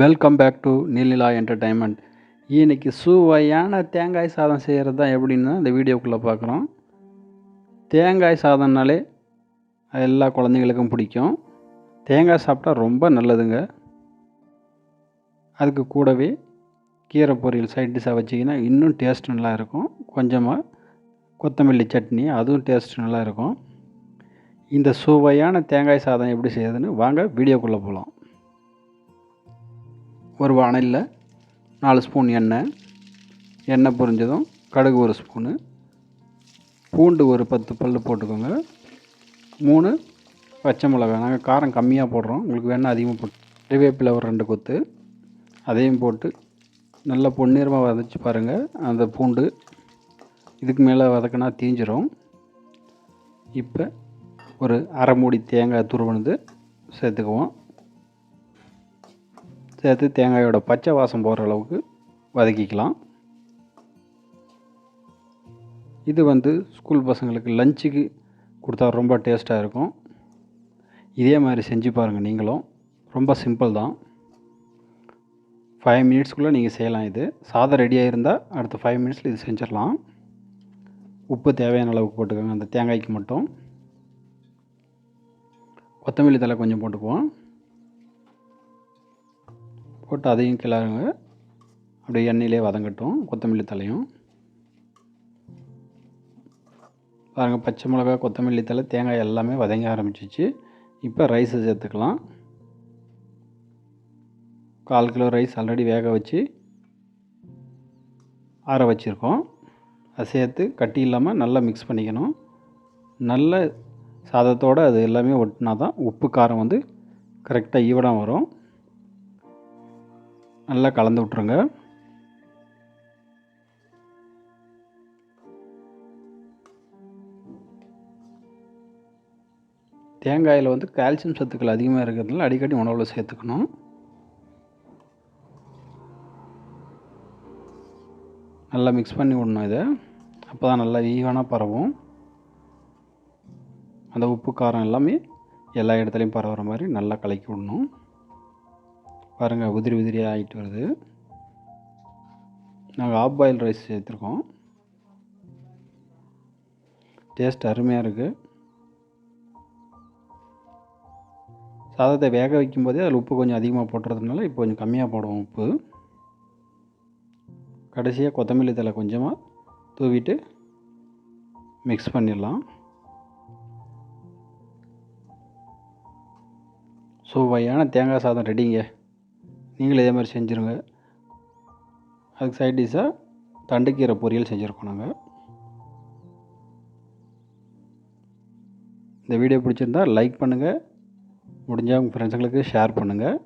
Welcome back to Neelila entertainment இன்னைக்கு சுவையான தேங்காய் சாதம் செய்கிறது தான் எப்படின்னு இந்த வீடியோக்குள்ளே பார்க்குறோம். தேங்காய் சாதம்னாலே எல்லா குழந்தைங்களுக்கும் பிடிக்கும். தேங்காய் சாப்பிட்டா ரொம்ப நல்லதுங்க. அதுக்கு கூடவே கீரை பொரியல் சைட் டிஷ்ஷாக வச்சிங்கன்னா இன்னும் டேஸ்ட் நல்லா இருக்கும். கொஞ்சமாக கொத்தமல்லி சட்னி அதுவும் டேஸ்ட் நல்லா இருக்கும். இந்த சுவையான தேங்காய் சாதம் எப்படி செய்யுதுன்னு வாங்க வீடியோக்குள்ளே போகலாம் ஒரு வானலில் நாலு ஸ்பூன் எண்ணெய் எண்ணெய் பொரிஞ்சதும் கடுகு ஒரு ஸ்பூனு பூண்டு ஒரு பத்து பல் போட்டுக்கோங்க. மூணு பச்சை மிளகாய் நாங்கள் காரம் கம்மியாக போடுறோம். உங்களுக்கு வேணால் அதிகமாக போட்டு கறிவேப்பிலை ஒரு ரெண்டு கொத்து அதையும் போட்டு நல்லா பொன்னிறமாக வதச்சி பாருங்கள் அந்த பூண்டு இதுக்கு மேலே வதக்கினா தீஞ்சிரும். இப்போ ஒரு அரை மூடி தேங்காய் துருவனது சேர்த்துக்குவோம். சேர்த்து தேங்காயோட பச்சை வாசம் போகிற அளவுக்கு வதக்கிக்கலாம். இது வந்து ஸ்கூல் பசங்களுக்கு லஞ்சுக்கு கொடுத்தா ரொம்ப டேஸ்ட்டாக இருக்கும். இதே மாதிரி செஞ்சு பாருங்கள் நீங்களும். ரொம்ப சிம்பிள் தான். ஃபைவ் மினிட்ஸ்க்குள்ளே நீங்கள் செய்யலாம் இது. சாதம் ரெடியாக இருந்தால் அடுத்த ஃபைவ் மினிட்ஸில் இது செஞ்சிடலாம். உப்பு தேவையான அளவுக்கு போட்டுக்கோங்க. அந்த தேங்காய்க்கு மட்டும். கொத்தமல்லி தலை கொஞ்சம் போட்டுக்குவோம். போட்டு அதையும் கிளறுங்க. அப்படியே எண்ணெயிலே வதங்கட்டும் கொத்தமல்லி தலையும். பாருங்கள் பச்சை மிளகா கொத்தமல்லி தலை தேங்காய் எல்லாமே வதங்க ஆரம்பிச்சிச்சு. இப்போ ரைஸை சேர்த்துக்கலாம். கால் கிலோ ரைஸ் ஆல்ரெடி வேக வச்சு ஆற வச்சுருக்கோம். அதை சேர்த்து கட்டி இல்லாமல் நல்லா மிக்ஸ் பண்ணிக்கணும். நல்ல சாதத்தோடு அது எல்லாமே ஒட்டினா தான் உப்பு காரம் வந்து கரெக்டாக ஈவனாக வரும். நல்லா கலந்து விட்ருங்க தேங்காயில் வந்து கால்சியம் சத்துக்கள் அதிகமாக இருக்கிறதுனால அடிக்கடி உணவில் சேர்த்துக்கணும். நல்லா மிக்ஸ் பண்ணி விடணும் இதை. அப்போ தான் நல்லா ஈவனாக பரவும். அந்த உப்பு காரம் எல்லாமே எல்லா இடத்துலையும் பரவுற மாதிரி நல்லா கலக்கி விடணும். பாருங்கள் உதிரி உதிரியாக ஆகிட்டு வருது. நாங்கள் ஆஃப் பாயில் ரைஸ் சேர்த்துருக்கோம். டேஸ்ட் அருமையாக இருக்குது சாதத்தை வேக வைக்கும்போதே அதில் உப்பு கொஞ்சம் அதிகமாக போட்டுறதுனால இப்போ கொஞ்சம் கம்மியாக போடுவோம் உப்பு. கடைசியாக கொத்தமல்லி தலை கொஞ்சமாக தூவிட்டு மிக்ஸ் பண்ணிடலாம். சுவையான தேங்காய் சாதம் ரெடிங்க நீங்களும் இதே மாதிரி செஞ்சுருங்க. அதுக்கு சைட் டிஷ்ஷாக தண்டுக்கீரை பொரியல் செஞ்சுருக்கோம் நாங்கள் இந்த வீடியோ பிடிச்சிருந்தால் லைக் பண்ணுங்கள் முடிஞ்சால் உங்கள் ஃப்ரெண்ட்ஸுங்களுக்கு ஷேர் பண்ணுங்கள்